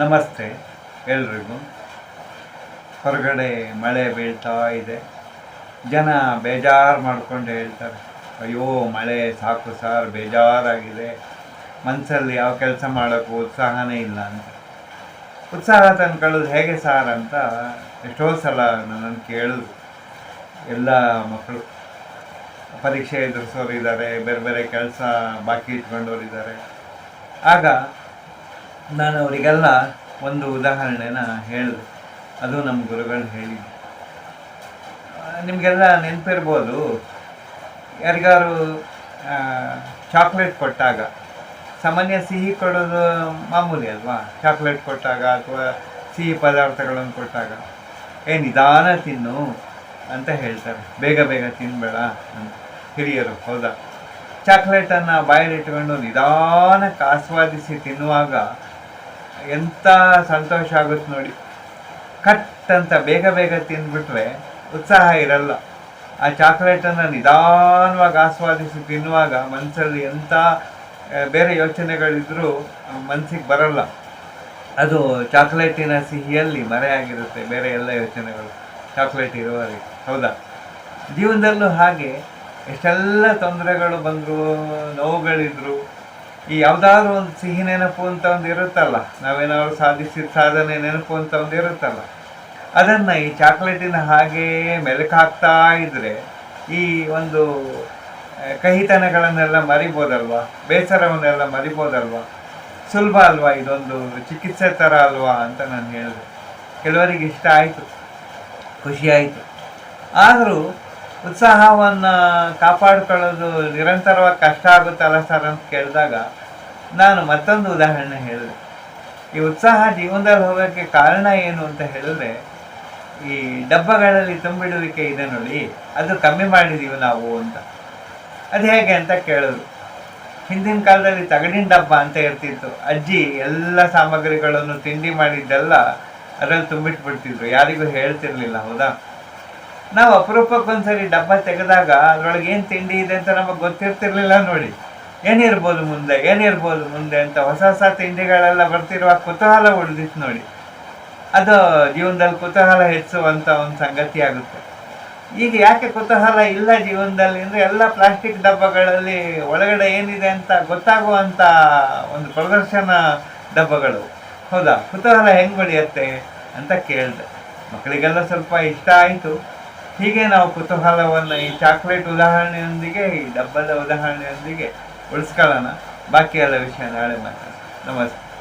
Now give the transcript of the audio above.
ನಮಸ್ತೆ ಎಲ್ರಿಗೂ. ಹೊರಗಡೆ ಮಳೆ ಬೀಳ್ತಾ ಇದೆ. ಜನ ಬೇಜಾರು ಮಾಡ್ಕೊಂಡು ಹೇಳ್ತಾರೆ, ಅಯ್ಯೋ, ಮಳೆ ಸಾಕು ಸರ್, ಬೇಜಾರಾಗಿದೆ. ಮನಸ್ಸಲ್ಲಿ ಯಾವ ಕೆಲಸ ಮಾಡೋಕ್ಕೂ ಉತ್ಸಾಹನೇ ಇಲ್ಲ ಅಂತ. ಉತ್ಸಾಹ ತಂದ್ಕೊಳ್ಳೋದು ಹೇಗೆ ಸಾರ್ ಅಂತ ಎಷ್ಟೋ ಸಲ ನನ್ನನ್ನು ಕೇಳಿದ್ರು. ಎಲ್ಲ ಮಕ್ಕಳು ಪರೀಕ್ಷೆ ಎದುರಿಸೋರು ಇದ್ದಾರೆ ಬೇರೆ ಬೇರೆ ಕೆಲಸ ಬಾಕಿ ಇಟ್ಕೊಂಡವರಿದ್ದಾರೆ ಆಗ ನಾನು ಅವರಿಗೆಲ್ಲ ಒಂದು ಉದಾಹರಣೆನ ಹೇಳಿದೆ. ಅದು ನಮ್ಮ ಗುರುಗಳು ಹೇಳಿದ್ದು. ನಿಮಗೆಲ್ಲ ನೆನಪಿರ್ಬೋದು, ಯಾರಿಗಾರು ಚಾಕ್ಲೇಟ್ ಕೊಟ್ಟಾಗ, ಸಾಮಾನ್ಯ ಸಿಹಿ ಕೊಡೋದು ಮಾಮೂಲಿ ಅಲ್ವಾ? ಚಾಕ್ಲೇಟ್ ಕೊಟ್ಟಾಗ ಅಥವಾ ಸಿಹಿ ಪದಾರ್ಥಗಳನ್ನು ಕೊಟ್ಟಾಗ, ಏ, ನಿಧಾನ ತಿನ್ನು ಅಂತ ಹೇಳ್ತಾರೆ. ಬೇಗ ಬೇಗ ತಿನ್ಬೇಡ ಅಂತ. ಹಿರಿಯರು, ಹೌದಾ? ಚಾಕ್ಲೇಟನ್ನು ಬಾಯಲ್ಲಿ ಇಟ್ಕೊಂಡು ನಿಧಾನಕ್ಕೆ ಆಸ್ವಾದಿಸಿ ತಿನ್ನುವಾಗ ಎಂಥ ಸಂತೋಷ ಆಗುತ್ತೆ ನೋಡಿ. ಕಟ್ ಅಂತ ಬೇಗ ಬೇಗ ತಿಂದ್ಬಿಟ್ರೆ ಉತ್ಸಾಹ ಇರಲ್ಲ. ಆ ಚಾಕ್ಲೇಟನ್ನು ನಿಧಾನವಾಗಿ ಆಸ್ವಾದಿಸಿ ತಿನ್ನುವಾಗ ಮನಸ್ಸಲ್ಲಿ ಎಂಥ ಬೇರೆ ಯೋಚನೆಗಳಿದ್ರೂ ಮನಸ್ಸಿಗೆ ಬರಲ್ಲ. ಅದು ಚಾಕ್ಲೇಟಿನ ಸಿಹಿಯಲ್ಲಿ ಮರೆಯಾಗಿರುತ್ತೆ ಬೇರೆ ಎಲ್ಲ ಯೋಚನೆಗಳು. ಚಾಕ್ಲೇಟ್ ಇರುವವರೆಗೆ ಹೌದಾ? ಜೀವನದಲ್ಲೂ ಹಾಗೆ. ಎಷ್ಟೆಲ್ಲ ತೊಂದರೆಗಳು ಬಂದರೂ, ನೋವುಗಳಿದ್ರು ಈ ಯಾವ್ದಾದ್ರು ಒಂದು ಸಿಹಿ ನೆನಪು ಅಂತ ಒಂದು ಇರುತ್ತಲ್ಲ, ನಾವೇನಾದ್ರು ಸಾಧಿಸಿದ ಸಾಧನೆ ನೆನಪು ಅಂತ ಒಂದು ಇರುತ್ತಲ್ಲ, ಅದನ್ನ ಈ ಚಾಕ್ಲೇಟಿನ ಹಾಗೆ ಮೆಲುಕು ಹಾಕ್ತಾ ಇದ್ರೆ ಈ ಒಂದು ಕಹಿತನಗಳನ್ನೆಲ್ಲ ಮರಿಬೋದಲ್ವಾ, ಬೇಸರವನ್ನೆಲ್ಲ ಮರಿಬೋದಲ್ವಾ? ಸುಲಭ ಅಲ್ವಾ ಇದೊಂದು ಚಿಕಿತ್ಸೆ ಥರ ಅಲ್ವಾ ಅಂತ ನಾನು ಹೇಳಿದೆ. ಕೆಲವರಿಗೆ ಇಷ್ಟ ಆಯಿತು ಖುಷಿಯಾಯಿತು ಆದರೂ ಉತ್ಸಾಹವನ್ನು ಕಾಪಾಡ್ಕೊಳ್ಳೋದು ನಿರಂತರವಾಗಿ ಕಷ್ಟ ಆಗುತ್ತಲ್ಲ ಸರ್ ಅಂತ ಕೇಳಿದಾಗ ನಾನು ಮತ್ತೊಂದು ಉದಾಹರಣೆ ಹೇಳಿದೆ. ಈ ಉತ್ಸಾಹ ಜೀವನದಲ್ಲಿ ಹೋಗೋಕ್ಕೆ ಕಾರಣ ಏನು ಅಂತ ಹೇಳಿದ್ರೆ, ಈ ಡಬ್ಬಗಳಲ್ಲಿ ತುಂಬಿಡುವಿಕೆ ಇದೆ ನೋಡಿ, ಅದು ಕಮ್ಮಿ ಮಾಡಿದೀವಿ ನಾವು ಅಂತ. ಅದು ಹೇಗೆ ಅಂತ ಕೇಳೋದು. ಹಿಂದಿನ ಕಾಲದಲ್ಲಿ ತಗಡಿನ ಡಬ್ಬ ಅಂತ ಇರ್ತಿತ್ತು. ಅಜ್ಜಿ ಎಲ್ಲ ಸಾಮಗ್ರಿಗಳನ್ನು ತಿಂಡಿ ಮಾಡಿದ್ದೆಲ್ಲ ಅದರಲ್ಲಿ ತುಂಬಿಟ್ಬಿಡ್ತಿದ್ರು. ಯಾರಿಗೂ ಹೇಳ್ತಿರ್ಲಿಲ್ಲ, ಹೌದಾ? ನಾವು ಅಪರೂಪಕ್ಕೊಂದ್ಸರಿ ಡಬ್ಬ ತೆಗೆದಾಗ ಅದ್ರೊಳಗೆ ಏನು ತಿಂಡಿ ಇದೆ ಅಂತ ನಮಗೆ ಗೊತ್ತಿರ್ತಿರ್ಲಿಲ್ಲ ನೋಡಿ. ಏನಿರ್ಬೋದು ಮುಂದೆ ಏನಿರ್ಬೋದು ಮುಂದೆ ಅಂತ ಹೊಸ ಹೊಸ ತಿಂಡಿಗಳೆಲ್ಲ ಬರ್ತಿರುವ ಕುತೂಹಲ ಉಳಿದಿತ್ತು ನೋಡಿ. ಅದು ಜೀವನದಲ್ಲಿ ಕುತೂಹಲ ಹೆಚ್ಚುವಂಥ ಒಂದು ಸಂಗತಿ ಆಗುತ್ತೆ. ಈಗ ಯಾಕೆ ಕುತೂಹಲ ಇಲ್ಲ ಜೀವನದಲ್ಲಿ ಅಂದರೆ ಎಲ್ಲ ಪ್ಲಾಸ್ಟಿಕ್ ಡಬ್ಬಗಳಲ್ಲಿ ಒಳಗಡೆ ಏನಿದೆ ಅಂತ ಗೊತ್ತಾಗುವಂಥ ಒಂದು ಪ್ರದರ್ಶನ ಡಬ್ಬಗಳು. ಹೌದಾ? ಕುತೂಹಲ ಹೆಂಗೆ ಬೆಳೆಯುತ್ತೆ ಅಂತ ಕೇಳಿದೆ. ಮಕ್ಕಳಿಗೆಲ್ಲ ಸ್ವಲ್ಪ ಇಷ್ಟ ಆಯಿತು. ಹೀಗೆ ನಾವು ಕುತೂಹಲವನ್ನು ಈ ಚಾಕ್ಲೇಟ್ ಉದಾಹರಣೆಯೊಂದಿಗೆ, ಈ ಡಬ್ಬದ ಉದಾಹರಣೆಯೊಂದಿಗೆ ಉಳಿಸ್ಕೊಳ್ಳೋಣ. ಬಾಕಿ ಎಲ್ಲ ವಿಷಯ ನಾಳೆ ಮಾತಾಡೋಣ ನಮಸ್ತೆ.